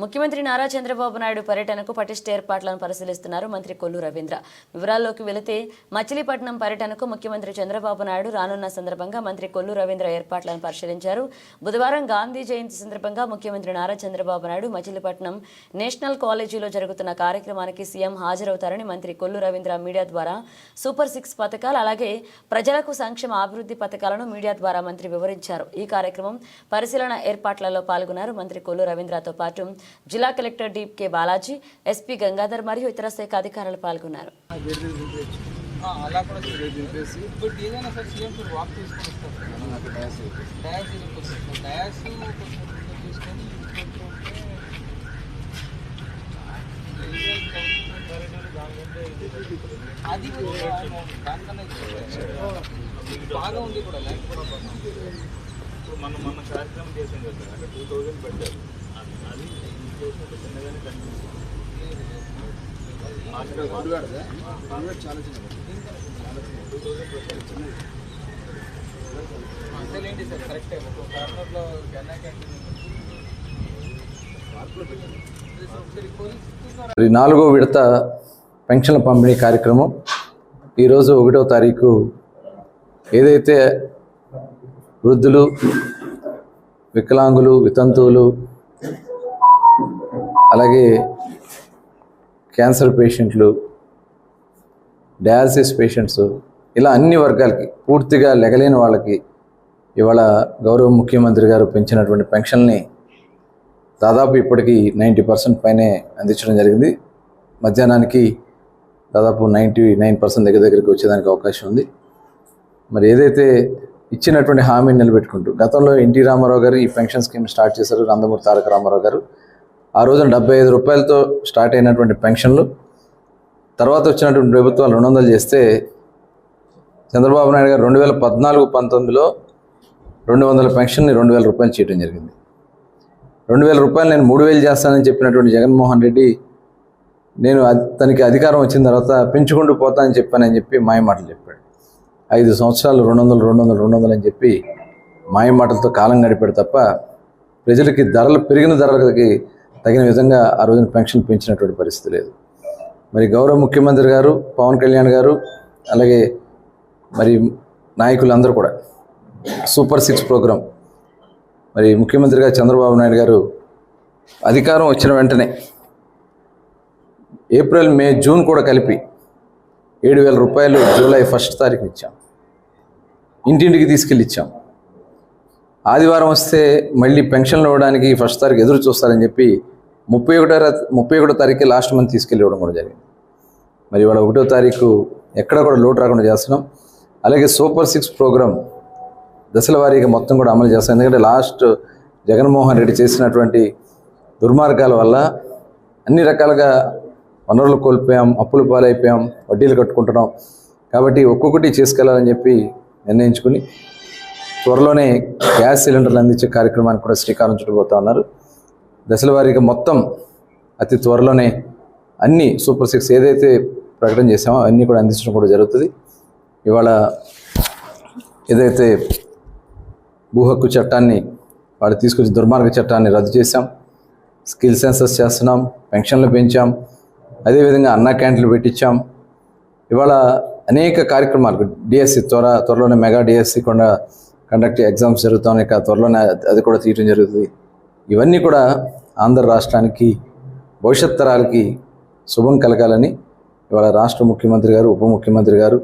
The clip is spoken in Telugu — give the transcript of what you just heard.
ముఖ్యమంత్రి నారా చంద్రబాబు నాయుడు పర్యటనకు పటిష్ట ఏర్పాట్లను పరిశీలిస్తున్నారు మంత్రి కొల్లు రవీంద్ర. వివరాల్లోకి వెళితే మచిలీపట్నం పర్యటనకు ముఖ్యమంత్రి చంద్రబాబు నాయుడు రానున్న సందర్భంగా మంత్రి కొల్లు రవీంద్ర ఏర్పాట్లను పరిశీలించారు. బుధవారం గాంధీ జయంతి సందర్భంగా ముఖ్యమంత్రి నారా చంద్రబాబు నాయుడు మచిలీపట్నం నేషనల్ కాలేజీలో జరుగుతున్న కార్యక్రమానికి సీఎం హాజరవుతారని మంత్రి కొల్లు రవీంద్ర మీడియా ద్వారా సూపర్ సిక్స్ పథకాలు అలాగే ప్రజలకు సంక్షేమ అభివృద్ధి పథకాలను మీడియా ద్వారా మంత్రి వివరించారు. ఈ కార్యక్రమం పరిశీలన ఏర్పాట్లలో పాల్గొన్నారు మంత్రి కొల్లు రవీంద్రతో పాటు జిల్లా collector D K Balaji SP Gangadhar మరియు ఇతర శాఖ అధికారులు పాల్గొన్నారు ఆ, అలా కూడా చేయొచ్చు. బట్ ఏదైనా సార్ సీఎం సార్ వాక్ తీసుకొని వస్తారు సార్. డయాస్ ఇది కొంచెం డయాస్ కొంచెం ముందుకు తీసుకొని తీసుకుంటుంటే అది దానికన్నా. బాగా ఉంది కూడా లైఫ్ కూడా. మనం మన కార్యక్రమం చేసాం కదా టూ థౌజండ్ పెట్టారు అది సార్ కరెక్టే ఒక కార్నర్లో గన్నా క్యాంటీన్ మరి నాలుగో విడత పెన్షన్ల పంపిణీ కార్యక్రమం. ఈరోజు ఒకటో తారీఖు ఏదైతే వృద్ధులు వికలాంగులు వితంతువులు అలాగే క్యాన్సర్ పేషెంట్లు డయాలసిస్ పేషెంట్స్ ఇలా అన్ని వర్గాలకి పూర్తిగా లెగలేని వాళ్ళకి ఇవాళ గౌరవ ముఖ్యమంత్రి గారు పెంచినటువంటి పెన్షన్ని దాదాపు ఇప్పటికీ నైంటీ పర్సెంట్ పైనే అందించడం జరిగింది. మధ్యాహ్నానికి దాదాపు నైంటీ నైన్ పర్సెంట్ దగ్గర దగ్గరికి వచ్చేదానికి అవకాశం ఉంది. మరి ఏదైతే ఇచ్చినటువంటి హామీని నిలబెట్టుకుంటూ గతంలో ఎన్టీ రామారావు గారు ఈ పెన్షన్ స్కీమ్ స్టార్ట్ చేశారు. నందమూరి తారక రామారావు గారు. ఆ రోజున డెబ్బై ఐదు రూపాయలతో స్టార్ట్ అయినటువంటి పెన్షన్లు తర్వాత వచ్చినటువంటి ప్రభుత్వాలు రెండు వందలు చేస్తే చంద్రబాబు నాయుడు గారు రెండు వేల పద్నాలుగు పంతొమ్మిదిలో రెండు వందల పెన్షన్ని రెండు వేల రూపాయలు చేయడం జరిగింది. రెండు వేల రూపాయలు నేను మూడు వేలు చేస్తానని చెప్పినటువంటి జగన్మోహన్ రెడ్డి నేను తనకి అధికారం వచ్చిన తర్వాత పెంచుకుంటూ పోతానని చెప్పానని చెప్పి మాయమాటలు చెప్పాడు. ఐదు సంవత్సరాలు రెండు వందలు రెండు వందలు రెండు వందలు అని చెప్పి మాయమాటలతో కాలం గడిపాడు తప్ప ప్రజలకి ధరలు పెరిగిన ధరలకి తగిన విధంగా ఆ రోజున పెన్షన్ పెంచినటువంటి పరిస్థితి లేదు. మరి గౌరవ ముఖ్యమంత్రి గారు పవన్ కళ్యాణ్ గారు అలాగే మరి నాయకులందరూ కూడా సూపర్ సిక్స్ ప్రోగ్రాం మరి ముఖ్యమంత్రిగా చంద్రబాబు నాయుడు గారు అధికారం వచ్చిన వెంటనే ఏప్రిల్ మే జూన్ కూడా కలిపి ఏడు వేల రూపాయలు జూలై ఫస్ట్ తారీఖు ఇచ్చాం ఇంటింటికి తీసుకెళ్ళి ఇచ్చాం ఆదివారం వస్తే మళ్ళీ పెన్షన్లు ఇవ్వడానికి ఫస్ట్ తారీఖు ఎదురు చూస్తారని చెప్పి ముప్పై ఒకటో ముప్పై ఒకటో తారీఖు లాస్ట్ మంత్ తీసుకెళ్ళి ఇవ్వడం కూడా జరిగింది. మరి ఇవాళ ఒకటో తారీఖు ఎక్కడ కూడా లోటు రాకుండా చేస్తున్నాం. అలాగే సూపర్ సిక్స్ ప్రోగ్రామ్ దశల వారీగా మొత్తం కూడా అమలు చేస్తాం. ఎందుకంటే లాస్ట్ జగన్మోహన్ రెడ్డి చేసినటువంటి దుర్మార్గాల వల్ల అన్ని రకాలుగా వనరులు కోల్పోయాం అప్పులు పాలైపోయాం వడ్డీలు కట్టుకుంటున్నాం. కాబట్టి ఒక్కొక్కటి చేసుకెళ్ళాలని చెప్పి నిర్ణయించుకుని త్వరలోనే గ్యాస్ సిలిండర్లు అందించే కార్యక్రమానికి కూడా శ్రీకారం చుట్టబోతా ఉన్నారు. దశల వారీగా మొత్తం అతి త్వరలోనే అన్ని సూపర్ సిక్స్ ఏదైతే ప్రకటన చేసామో అన్నీ కూడా అందించడం కూడా జరుగుతుంది. ఇవాళ ఏదైతే భూ హక్కు చట్టాన్ని వాళ్ళు తీసుకొచ్చి దుర్మార్గ చట్టాన్ని రద్దు చేశాం స్కిల్ సెన్సస్ చేస్తున్నాం పెన్షన్లు పెంచాం అదేవిధంగా అన్నా క్యాంటీన్లు పెట్టించాం. ఇవాళ అనేక కార్యక్రమాలు డిఎస్సి త్వర త్వరలోనే మెగా డిఎస్సి కూడా కండక్ట్ ఎగ్జామ్స్ జరుగుతాయి ఇక త్వరలోనే అది- కూడా తీయటం జరుగుతుంది. ఇవన్నీ కూడా ఆంధ్ర రాష్ట్రానికి భవిష్యత్ తరాలకి శుభం కలగాలని ఇవాళ రాష్ట్ర ముఖ్యమంత్రి గారు ఉప ముఖ్యమంత్రి గారు